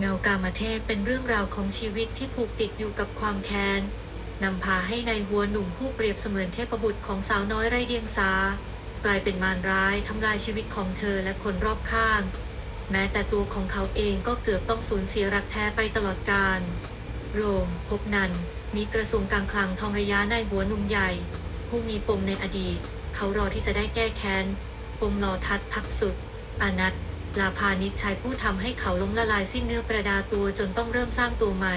เงากามเทพเป็นเรื่องราวของชีวิตที่ผูกติดอยู่กับความแค้นนำพาให้ในายหัวหนุ่มผู้เปรียบเสมือนเทพบุตรของสาวน้อยไร้เดียงสา กลายเป็นมารร้ายทำลายชีวิตของเธอและคนรอบข้าง แม้แต่ตัวของเขาเองก็เกือบต้องสูญเสียรักแท้ไปตลอดกาลโรมพบนันมีกระทรวงการคลังทองระยะในายหัวหนุ่มใหญ่ ผู้มีปมในอดีต เขารอที่จะได้แก้แค้นปมรอทัดพักสุดอานัต ลาพานิชชายผู้ทำให้เขาล้มละลายสิ้นเนื้อประดาตัวจนต้องเริ่มสร้างตัวใหม่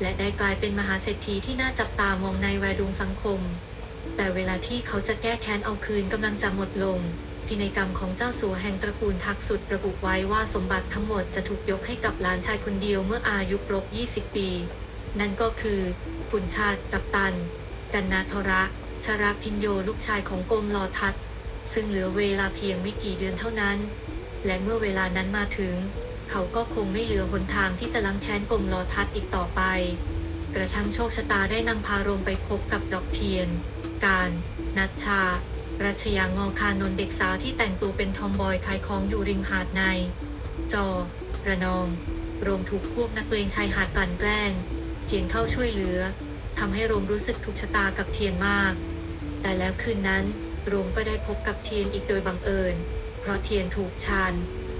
และได้กลายเป็นมหาเศรษฐีที่น่าจับตามองในแวดวงสังคม แต่เวลาที่เขาจะแก้แค้นเอาคืนกำลังจะหมดลง พินัยกรรมของเจ้าสัวแห่งตระกูลทักสุดระบุไว้ว่าสมบัติทั้งหมดจะถูกยกให้กับหลานชายคนเดียวเมื่ออายุครบ 20 ปี นั่นก็คือขุนชาติกัปตัน กันนาทระชาราพินโยลูกชายของกรมลอทัศน์ซึ่งเหลือเวลาเพียงไม่กี่เดือนเท่านั้น และเมื่อเวลานั้นมาถึง เขาก็คงไม่เหลือหนทางที่จะล้างแค้นกรมลอทัศน์อีกต่อไป กระทั่งโชคชะตาได้นำพาโรมไปพบกับดอกเทียน การ นัชชา รัชยางอคานนเด็กสาวที่แต่งตัวเป็นทอมบอยขายของอยู่ริมหาดใน จอ ระนองโรมถูกพวกนักเลงชายหาดกลั่นแกล้ง เทียนเข้าช่วยเหลือทำให้โรมรู้สึกถูกชะตากับเทียนมาก แต่แล้วคืนนั้นโรมก็ได้พบกับเทียนอีกโดยบังเอิญ เพราะเทียนถูกชาน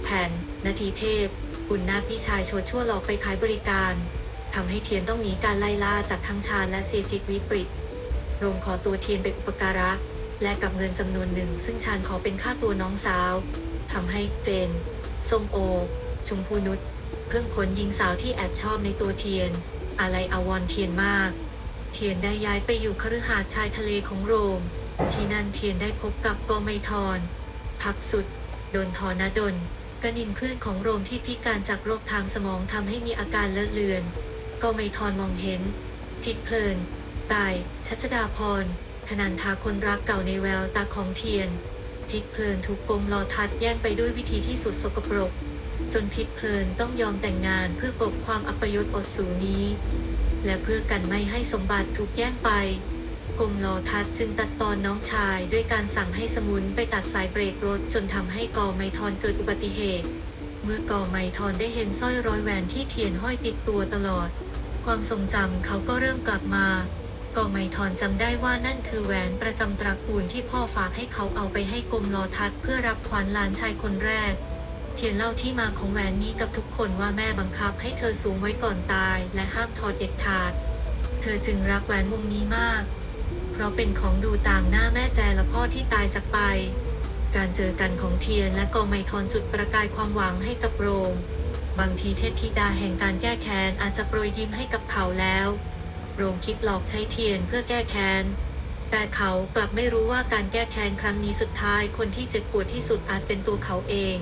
แผ่นนาทีเทพบุญนาพี่ชายชดชั่วหลอกไปขายบริการทำให้เทียนต้องหนีการไล่ล่าจากทั้งชาญและเสียจิตวิปริตโรงขอตัวเทียนไปอุปการะ และกับเงินจำนวนหนึ่ง ซึ่งชาญขอเป็นค่าตัวน้องสาวทำให้เจนส้มโอ ชมพูนุชเพิ่งพ้นหญิงสาวที่แอบชอบในตัวเทียน อะไรอาวรเทียนมาก เทียนได้ย้ายไปอยู่คฤหาสน์ชายทะเลของโรม ที่นั่นเทียนได้พบกับกอไมทอน พักสุด โดนทอนาดนกนินเพื่อนของโรมที่พิการจากโรคทางสมองทำให้มีอาการเลอะเลือน ก็ไม่ทอนมองเห็น ผิดเพลิน ตาย ชัชดาพรธนันทาคนรักเก่าในแววตาของเทียน พิษเพลินถูกกรมลอทัดแย่งไปด้วยวิธีที่สุดสกปรก จนพิษเพลินต้องยอมแต่งงานเพื่อกลบความอัปยศอดสูนี้ และเพื่อกันไม่ให้สมบัติถูกแย่งไป กรมลอทัดจึงตัดตอนน้องชายด้วยการสั่งให้สมุนไปตัดสายเบรกรถจนทำให้กอไมทอนเกิดอุบัติเหตุ เมื่อกอไมทอนได้เห็นสร้อยร้อยแหวนที่เทียนห้อยติดตัวตลอด ความทรงจำเขาก็เริ่มกลับมากอไมทอนจำได้ว่านั่นคือแหวนประจำตระกูลที่พ่อฝากให้เขาเอาไปให้กรมลอทัดเพื่อรับขวัญหลานชายคนแรกเทียนเล่าที่มาของแหวนนี้กับทุกคนว่าแม่บังคับให้เธอสวมไว้ก่อนตาย และห้ามถอดเด็ดขาด เธอจึงรักแหวนวงนี้มาก เพราะเป็นของดูต่างหน้าแม่แจและพ่อที่ตายจากไป การเจอกันของเทียนและกอไมทอนจุดประกายความหวังให้กับโรม บางทีเทพธิดาแห่งการแก้แค้นอาจจะโปรยยิ้มให้กับเขาแล้ว โรมคิดหลอกใช้เทียนเพื่อแก้แค้นแต่เขากลับไม่รู้ว่าการแก้แค้นครั้งนี้สุดท้ายคนที่เจ็บปวดที่สุดอาจเป็นตัวเขาเอง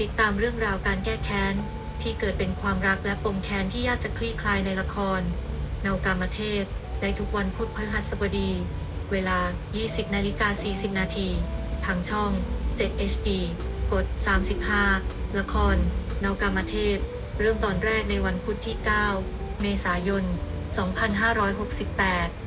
ติดตามเรื่องราวการแก้แค้น ที่เกิดเป็นความรักและปมแค้นที่ยากจะคลี่คลายในละคร เนากามเทพ ได้ทุกวันพุธพฤหัสบดี เวลา 20นาฬิกา40 นาทีทางช่อง 7 HD กด 35 ละครเนากามเทพ เริ่มตอนแรกในวันพุธที่ 9 เมษายน 2568